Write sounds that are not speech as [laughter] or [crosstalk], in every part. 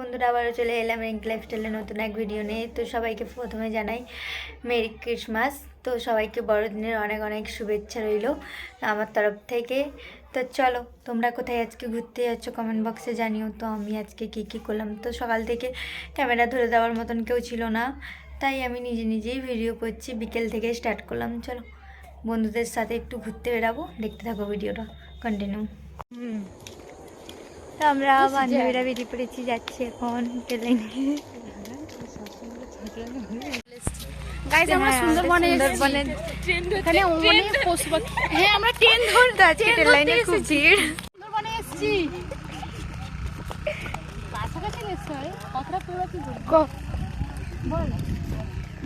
বন্ধুরা, আবারও চলে এলাম রিঙ্ক লাইফস্টাইলের নতুন এক ভিডিও নিয়ে। তো সবাইকে প্রথমে জানাই মেরি ক্রিসমাস তো সবাইকে বড়দিনের অনেক অনেক শুভেচ্ছা রইল আমার তরফ থেকে। তো চলো, তোমরা কোথায় আজকে ঘুরতে যাচ্ছ কমেন্ট বক্সে জানিও। তো আমি আজকে কী কী করলাম? তো সকাল থেকে ক্যামেরা ধরে দেওয়ার মতন কেউ ছিল না। তাই আমি নিজে নিজেই ভিডিও করছি। বিকেল থেকে স্টার্ট করলাম। চলো বন্ধুদের সাথে একটু ঘুরতে বেরাবো দেখতে থাকো ভিডিওটা কন্টিনিউ তো আমরা বান্ধবীরা বেরিয়ে পড়েছি যাচ্ছি এখন ট্রেনে গাইজ আমরা হ্যাঁ, সুন্দরবনে সুন্দরবনে এখানে অনেক পশু পাখি হ্যাঁ আমরা ট্রেন ধর আজকে ট্রেন লাইনে খুব ভিড়। সুন্দরবনে এসেছি। কাছাকাছি এসছো কথাটা পুরো কি বল।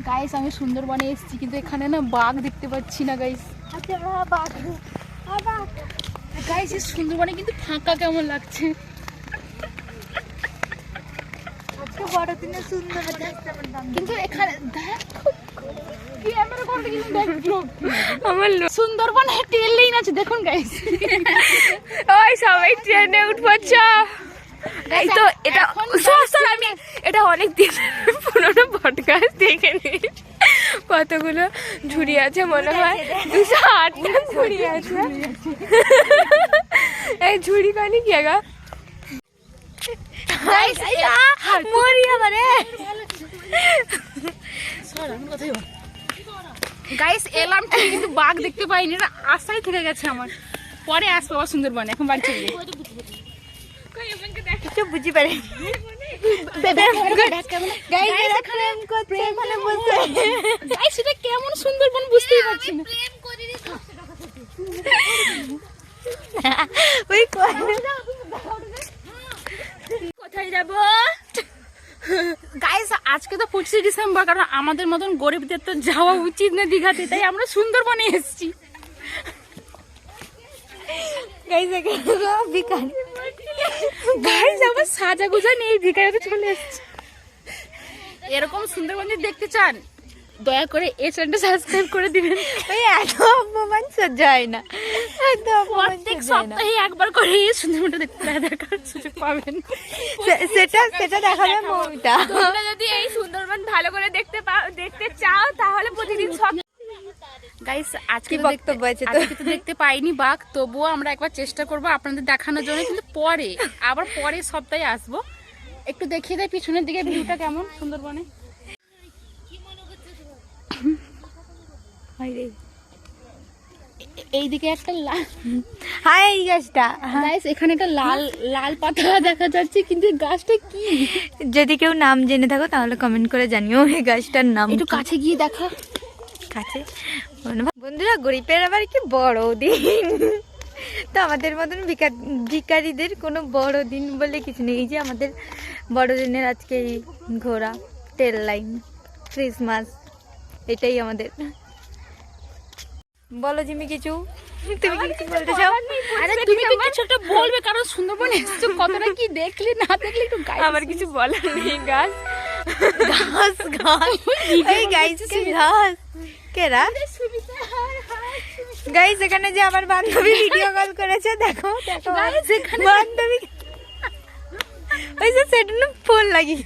গাইস আমি সুন্দরবনে এসেছি কিন্তু এখানে না বাঘ দেখতে পাচ্ছি না গাইস আচ্ছা বাঘ। বাঘ। গাইস এই সুন্দরবনে কিন্তু ফাঁকা কেমন লাগছে? কিন্তু এখানে দেখো [laughs] আমার সুন্দরবনে ট্রেন লাইন আছে দেখুন গাইস [laughs] ওই সবাই ট্রেনে উঠবছ এই তো এটা সর আমি এটা অনেক দিন পুরোনো পডকাস্ট দেখে কতগুলো ঝুড়ি আছে মনে হয়? দুশো আটটা ঝুড়ি আছে। এই ঝুড়ি কানি কি আগা? গাইস মরি আমারে। গাইস এলাম কিন্তু বাঘ দেখতে পাইনি এটা আশাই থেকে গেছে আমার। পরে আসব সুন্দরবনে এখন বাড়ি চলে কিছু বুঝি পারে। করছে কেমন সুন্দরবন বুঝতেই পারছি না। ওই কোথায় যাব? গাইস আজকে তো পঁচিশে ডিসেম্বর কারণ আমাদের মতন গরিবদের তো যাওয়া উচিত না দীঘাতে তাই আমরা সুন্দরবনে এসেছি। গাইস এখানে গাইস আমার সাজা গুজা নেই ভিকারিতে চলে এসেছি। এরকম সুন্দরবন দেখতে চান দয়া করে এই চ্যানেলটা সাবস্ক্রাইব করে দিবেন। ওই এত অপমান সহ্য হয় না প্রত্যেক সপ্তাহে একবার করে এই সুন্দরবনটা দেখতে দেখার সুযোগ পাবেন। সেটা সেটা দেখাবে মৌমিতা। তোমরা যদি এই সুন্দরবন ভালো করে দেখতে পাও দেখতে চাও তাহলে প্রতিদিন সব গাইস আজকে তো দেখতে-? আজকে তো দেখতে পাইনি বাঘ তবুও আমরা একবার চেষ্টা করব আপনাদের দেখানোর জন্য কিন্তু পরে আবার পরের সপ্তাহে আসব। একটু দেখিয়ে দেয় পিছনের দিকে ভিউটা কেমন সুন্দরবনে? এইদিকে একটা লাল হাই এই গাছটা। গাইস এখানে একটা লাল লাল পাতা দেখা যাচ্ছে কিন্তু গাছটা কি? যদি কেউ নাম জেনে থাকো তাহলে কমেন্ট করে জানিও এই গাছটার নাম একটু কাছে গিয়ে দেখা। কাছে বন্ধুরা গরিবের আবার কি বড় দিন? তো আমাদের মতন ভিকা- ভিখারিদের কোনো বড় দিন বলে কিছু নেই। এই যে আমাদের বড়দিনের আজকে এই ঘোরা ট্রেন লাইন ক্রিসমাস এটাই আমাদের। বলো জিমি কিছু। তুমি কিছু বলতে চাও? আরে তুমি তো কিছু একটা [laughs] বলবে কারণ সুন্দরবনে এসেছ কতটা কি দেখলি না দেখলি একটু গাইস আমার কিছু বলার নেই গাছ [laughs] ঘাস ঘাস। [laughs] এই গাইস ঘাস? কেরা গাইস এখানে যে আমার বান্ধবী ভিডিও কল করেছে দেখো দেখো বান্ধবী ওই যে সেটা ফোন লাগিয়ে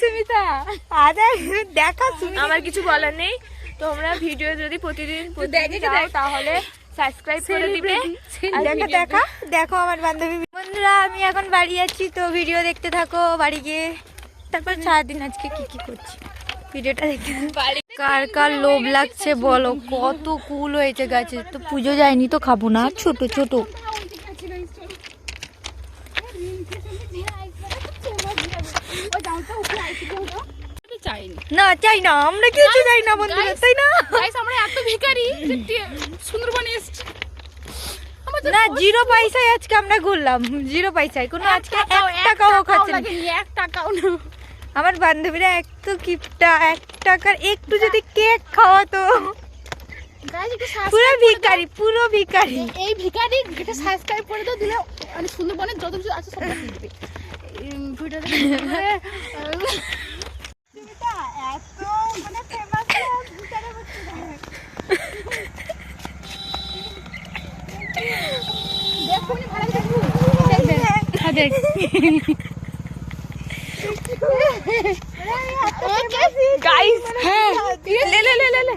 সুমিতা আরে দেখা আমার কিছু বলার নেই। তোমরা ভিডিও যদি প্রতিদিন তাহলে সাবস্ক্রাইব করে দিবে। দেখা দেখা দেখো আমার বান্ধবী। বন্ধুরা আমি এখন বাড়ি যাচ্ছি তো ভিডিও দেখতে থাকো বাড়ি গিয়ে তারপর সারাদিন আজকে কি কি করছি? ভিডিওটা দেখতে কার কার লোভ লাগছে বলো? কত কুল হয়েছে গাছে। তো পুজো যায়নি তো খাব না। ছোট ছোট। না চাই না। আমরা কিছু চাই না বন্ধুরা? তাই না? আমরা এত ভিখারি সুন্দরবনে এসেছি। না জিরো পয়সায় আজকে আমরা ঘুরলাম। জিরো পয়সায়। কোনো আজকে এক টাকাও খাচ্ছে না। এক টাকাও না। আমার বান্ধবীরা এত কিপটা এক টাকার একটু যদি কেক খাওয়াতো। পুরো ভিকারি পুরো ভিকারি এই ভিকারি এটা সাবস্ক্রাইব করে দাও দিলে মানে সুন্দরবনের যত কিছু আছে সব দিবে [laughs] মানে হ্যাঁ, দেখ। [laughs] গাইস হ্যাঁ লে লে লে লে লে।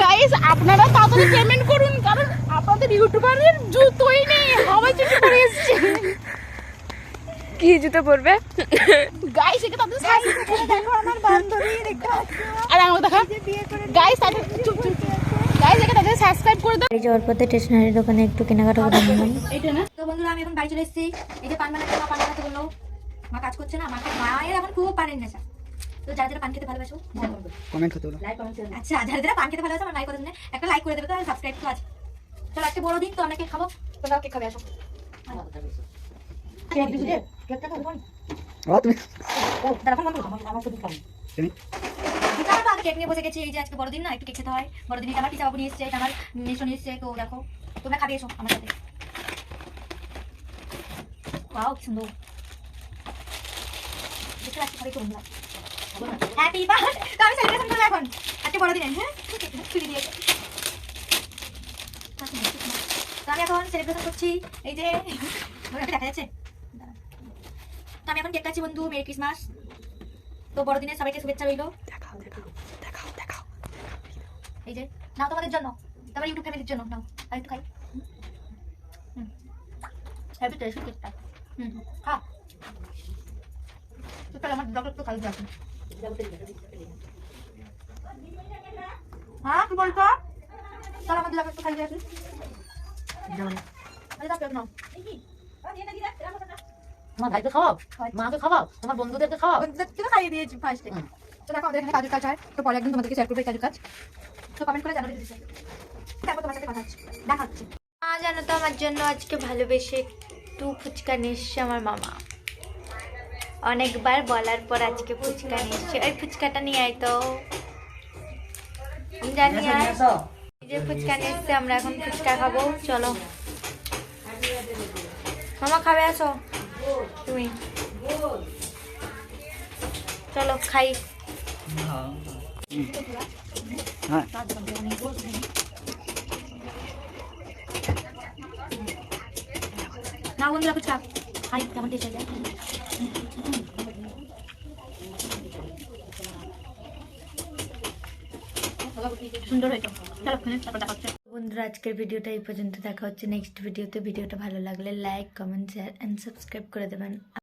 গাইস আপনারা তাড়াতাড়ি পেমেন্ট করুন কারণ আপনাদের ইউটিউবারের জুতোই নেই হাওয়াই চুরি করে এসছে। কি জুতো পরবে? গাইস একে তাদের করে দেখো আমার বান্ধবী দেখতে আর আমাকে দেখা গাইস তাদের চুপ চুপ। বাড়ি যাওয়ার পথে স্টেশনারি দোকানে একটু কেনাকাটা করে নিলাম না? তো বন্ধুরা আমি এখন বাড়ি চলে এসেছি। এই যে পান বানাতে মা পান বানাতে বলল। মা কাজ করছে না মাকে মায়ের এখন খুব পানের নেশা। তো যারা যারা পান খেতে ভালোবাসো কমেন্ট হতে হলো আচ্ছা যারা যারা পান খেতে ভালোবাসো আমার লাইক করে দিন। একটা লাইক করে দেবে তো সাবস্ক্রাইব তো আছে। চলো আজকে বড় দিন তো কেক খাব। তোমরা কেক খাবে আসো। তুমি তো আমি কেক নিয়ে বসে গেছি, এই যে আজকে বড়দিন না, একটু কেক খেতে হয়। বড়দিনে আমার পিসা বাবু নিয়ে এসছে আমার মেশো নিয়ে এসছে, তো দেখো, তোমরা খাবে এসো আমার সাথে। ওয়াও, কি সুন্দর। তো এখন। বড়দিনে হ্যাঁ? যে দেখা বন্ধু তো বড়দিনের সবাইকে শুভেচ্ছা রইল। এই যে নাও তোমাদের জন্য। তোমার ইউটিউব ফ্যামিলির জন্য নাও আর একটু খাই। হ্যাপি টেস্ট কেকটা হুম খা। তো চল আমার ব্লগ একটু খাই যাচ্ছি হ্যাঁ কি বলছো? চল আমার ব্লগ একটু খাই যাচ্ছি আরে দাও নাও। তোমার ভাইকে খাওয়াও? মাকে খাওয়াও? তোমার বন্ধুদেরকে খাওয়াও? বন্ধুদেরকে খাইয়ে দিয়েছি ফার্স্টে তো দেখো, আমাদের এখানে কাজ হয়। তো পরে একদিন তোমাদেরকে শেয়ার করব কাজ। তো কমেন্ট করে জানাবে তারপর তোমার সাথে কথা হচ্ছে। দেখাচ্ছি মা, জানো তো আমার জন্য আজকে ভালোবেসে একটু ফুচকা আমার মামা। অনেকবার বলার পর আজকে ফুচকা নিয়ে ওই ফুচকাটা নিয়ে আয় তো। জানি যে ফুচকা নিয়ে আমরা এখন ফুচকা খাব। চলো। মামা খাবে, আসো। তুমি। চলো, খাই। সুন্দর বন্ধুরা, আজকের ভিডিওটা এই পর্যন্ত। দেখা হচ্ছে নেক্সট ভিডিওতে ভিডিওটা ভালো লাগলে like comment share and subscribe করে দেবেন।